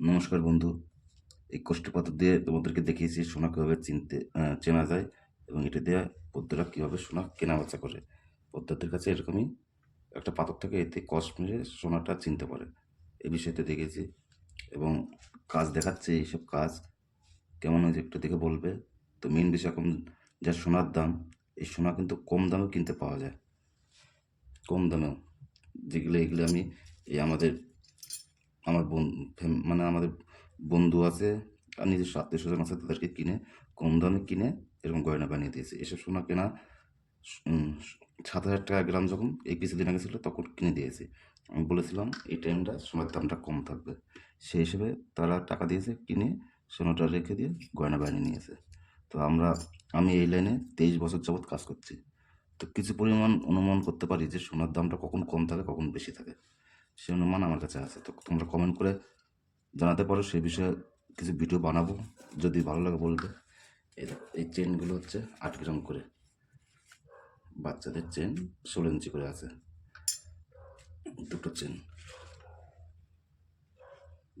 নমস্কার বন্ধু। এই কোষ্ঠীপাথর দিয়ে তোমাদেরকে দেখিয়েছি সোনা কীভাবে চিনতে চেনা যায় এবং এটা দিয়ে বৌদ্ধরা কীভাবে সোনা কেনা বেচা করে। বৌদ্ধদের কাছে এরকমই একটা পাথর থেকে, এতে কষ মেরে সোনাটা চিনতে পারে। এই বিষয়তে দেখেছি এবং কাজ দেখাচ্ছে এইসব কাজ। কেমন হয়েছে একটু দেখে বলবে। তো মেন বিষয় এখন যা সোনার দাম, এই সোনা কিন্তু কম দামে কিনতে পাওয়া যায়। কম দামেও। যেগুলো, এগুলো আমি এই আমাদের আমার মানে আমাদের বন্ধু আছে, আর নিজস্ব আত্মীয় স্বজন আছে, তাদেরকে কিনে, কম দামে কিনে এরকম গয়না বানিয়ে দিয়েছে। এসব সোনা কেনা সাত হাজার টাকা গ্রাম যখন এই কিছুদিন আগে ছিল, তখন কিনে দিয়েছি। আমি বলেছিলাম, এই টাইমটা সোনার দামটা কম থাকবে। সেই হিসেবে তারা টাকা দিয়েছে, কিনে সোনাটা রেখে দিয়ে গয়না বানিয়ে নিয়েছে। তো আমরা, আমি এই লাইনে তেইশ বছর যাবৎ কাজ করছি। তো কিছু পরিমাণ অনুমান করতে পারি যে সোনার দামটা কখন কম থাকে, কখন বেশি থাকে। সে অনুমান আমার কাছে আছে। তো তোমরা কমেন্ট করে জানাতে পারো, সেই বিষয়ে কিছু ভিডিও বানাবো। যদি ভালো লাগে বলবে। এই চেনগুলো হচ্ছে আট গ্রাম করে। বাচ্চাদের চেন ষোলো ইঞ্চি করে আছে। দুটো চেন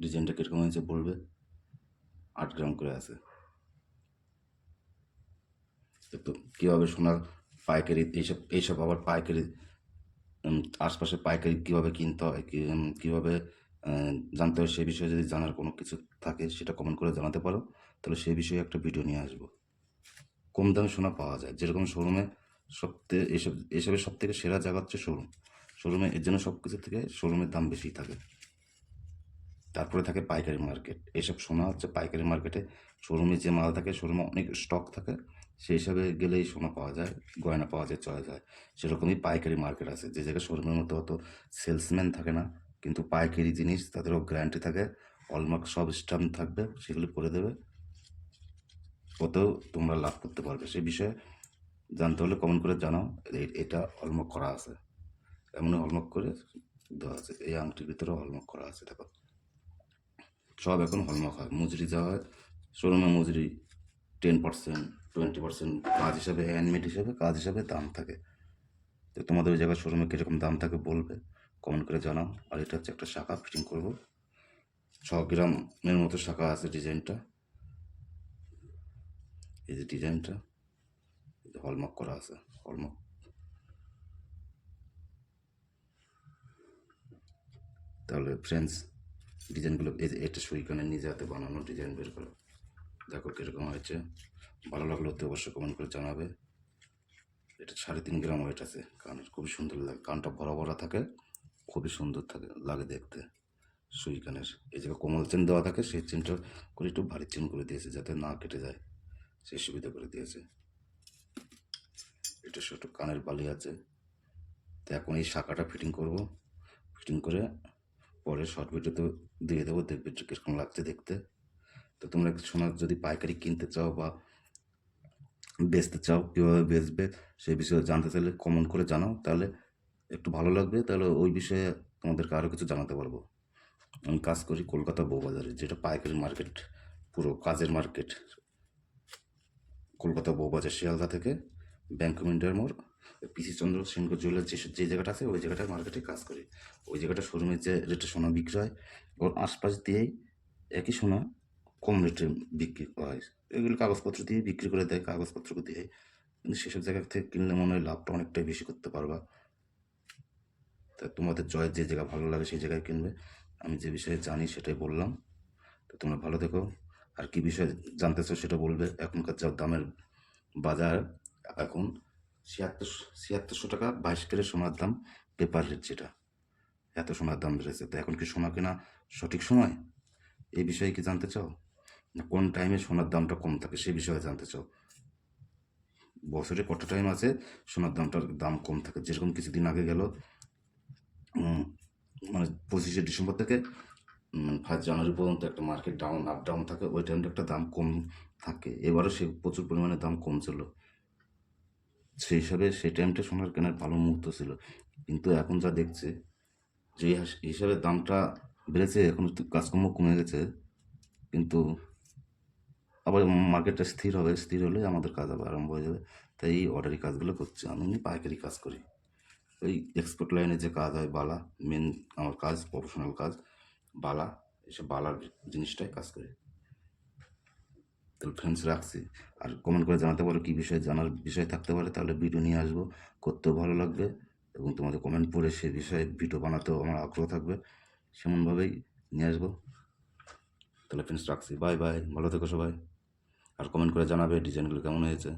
ডিজাইনটা কীরকম হয়েছে বলবে? আট গ্রাম করে আছে। তো কীভাবে সোনার পাইকারি, এইসব এইসব আবার পাইকারি আশপাশে পাইকারি কীভাবে কিনতে হয় কীভাবে জানতে হয়, সে বিষয়ে যদি জানার কোনো কিছু থাকে, সেটা কমেন্ট করে জানাতে পারো। তাহলে সেই বিষয়ে একটা ভিডিও নিয়ে আসব। কম দামে সোনা পাওয়া যায়। যেরকম শোরুমে সবথেকে এসব, এসবের সব থেকে সেরা জায়গা হচ্ছে শোরুম। শোরুমে এর জন্য সব কিছু থেকে শোরুমের দাম বেশি থাকে। তারপরে থাকে পাইকারি মার্কেট এসব সোনা হচ্ছে পাইকারি মার্কেটে শোরুমে যে মাল থাকে, শোরুমে অনেক স্টক থাকে। সেই হিসাবে গেলেই সোনা পাওয়া যায়, গয়না পাওয়া যায়, চলা যায়। সেরকমই পাইকারি মার্কেট আছে। যে জায়গায় শোরুমের মতো অত সেলসম্যান থাকে না, কিন্তু পাইকারি জিনিস তাদেরও গ্যারান্টি থাকে। অলমার্ক সব স্ট্যাম্প থাকবে, সেগুলো করে দেবে। ওতেও তোমরা লাভ করতে পারবে। সেই বিষয়ে জানতে হলে কমেন্ট করে জানাও। এটা হলমার্ক করা আছে। এমনই হলমার্ক করে দেওয়া আছে। এই আংটির ভিতরে হলমার্ক করা আছে, দেখো। সব এখন হলমার্ক হয়। মজুরি দেওয়া হয় শোরুমে মজুরি টেন পার্সেন্ট টোয়েন্টি পার্সেন্ট কাজ হিসাবে হ্যান্ডমেড হিসাবে কাজ হিসাবে দাম থাকে। তো তোমাদের ওই জায়গায় শোরুমে কীরকম দাম থাকে বলবে কমেন্ট করে জানাও। আর এটা হচ্ছে একটা শাখা ফিটিং করব। ছ গ্রামের মতো শাখা আছে ডিজাইনটা। এই যে ডিজাইনটা হলমার্ক করা আছে হলমার্ক তাহলে ফ্রেন্ডস ডিজাইনগুলো এই যে, এটা সুইকানে নিজে হাতে বানানো, ডিজাইন বের করো। দেখো কীরকম হয়েছে। ভালো লাগল তো অবশ্যই কমেন্ট করে জানাবে। এটা সাড়ে তিন গ্রাম ওয়েট আছে কানের খুবই সুন্দর লাগে। কানটা বড় বড় থাকে, খুবই সুন্দর থাকে, লাগে দেখতে। সুই কানের। এই জায়গায় কোমল চেন দেওয়া থাকে, সেই চেনটা করে একটু ভারী চেন করে দিয়েছে, যাতে না কেটে যায়। সেই সুবিধা করে দিয়েছে। এটা ছোট কানের বালি আছে। তো এখন এই শাখাটা ফিটিং করব। ফিটিং করে পরে শর্ট ভিডিওতে দিয়ে দেবো, দেখবে কীরকম লাগছে দেখতে। তো তোমরা সোনা যদি পাইকারি কিনতে চাও বা বেচতে চাও, কীভাবে বেচবে সেই বিষয়ে জানতে চাইলে কমেন্ট করে জানাও। তাহলে একটু ভালো লাগবে। তাহলে ওই বিষয়ে তোমাদেরকে আরও কিছু জানাতে পারব। আমি কাজ করি কলকাতা বউবাজারে, যেটা পাইকারি মার্কেট, পুরো কাজের মার্কেট। কলকাতা বউবাজার, শিয়ালদা থেকে ব্যাংক অফ ইন্ডিয়ার মোড়। পিসি চন্দ্র সেনকো জুয়েলার যে যে জায়গাটা আছে, ওই জায়গাটায় মার্কেটে কাজ করি। ওই জায়গাটা শোরুমে যে রেটে সোনা বিক্রি হয় ওর আশপাশ দিয়েই একই সোনা কম রেটে বিক্রি করা হয়। এগুলো কাগজপত্র দিয়ে বিক্রি করে দেয় কাগজপত্র দিয়ে। কিন্তু সেসব জায়গা থেকে কিনলে মনে হয় লাভটা অনেকটাই বেশি করতে পারবা। তা তোমাদের জয়ের যে জায়গা ভালো লাগে সেই জায়গায় কিনবে। আমি যে বিষয়ে জানি সেটাই বললাম। তো তোমরা ভালো দেখো আর কি বিষয়ে জানতে চাও সেটা বলবে এখনকার যা দামের বাজার। এখন ছিয়াত্তর, ছিয়াত্তরশো টাকা বাইশ কেরে সোনার দাম, পেপার রেট যেটা। এত সোনার দাম বেড়েছে। তো এখন কি সোনা কেনা সঠিক সময়? এই বিষয়ে কি জানতে চাও? কোন টাইমে সোনার দামটা কম থাকে সে বিষয়ে জানতে চাও। বছরে কত টাইম আছে সোনার দামটার দাম কম থাকে? যেরকম কিছুদিন আগে গেল মানে পঁচিশে ডিসেম্বর থেকে ফার্স্ট জানুয়ারি পর্যন্ত একটা মার্কেট ডাউন আপ ডাউন থাকে, ওই টাইমটা একটা দাম কম থাকে। এবারও সে প্রচুর পরিমাণে দাম কম ছিল সেই হিসাবে সেই টাইমটা সোনার কেনার ভালো মুহূর্ত ছিল। কিন্তু এখন যা দেখছে, যে হাস- হিসাবে দামটা বেড়েছে, এখন কাজকর্ম কমে গেছে, কিন্তু আবার মার্কেটটা স্থির হবে, স্থির হলে আমাদের কাজ আবার আরম্ভ হয়ে যাবে। তাই এই অর্ডারি কাজগুলো করছি, আমি পাইকারি কাজ করি। ওই এক্সপোর্ট লাইনে যে কাজ হয়, বালা মেন আমার কাজ প্রফেশনাল কাজ, বালা, এসব বালার জিনিসটাই কাজ করে। তাহলে ফ্রেন্ডস রাখছি। আর কমেন্ট করে জানাতে পারো কী বিষয়ে, জানার বিষয় থাকতে পারে, তাহলে ভিডিও নিয়ে আসব। করতেও ভালো লাগবে এবং তোমাদের কমেন্ট পড়ে সে বিষয়ে ভিডিও বানাতেও আমার আগ্রহ থাকবে। সেমনভাবেই নিয়ে আসব। তাহলে ফ্রেন্ডস রাখছি। বাই বাই ভালো থেকো সবাই। আর কমেন্ট করে জানাবে ডিজাইনগুলো কেমন হয়েছে।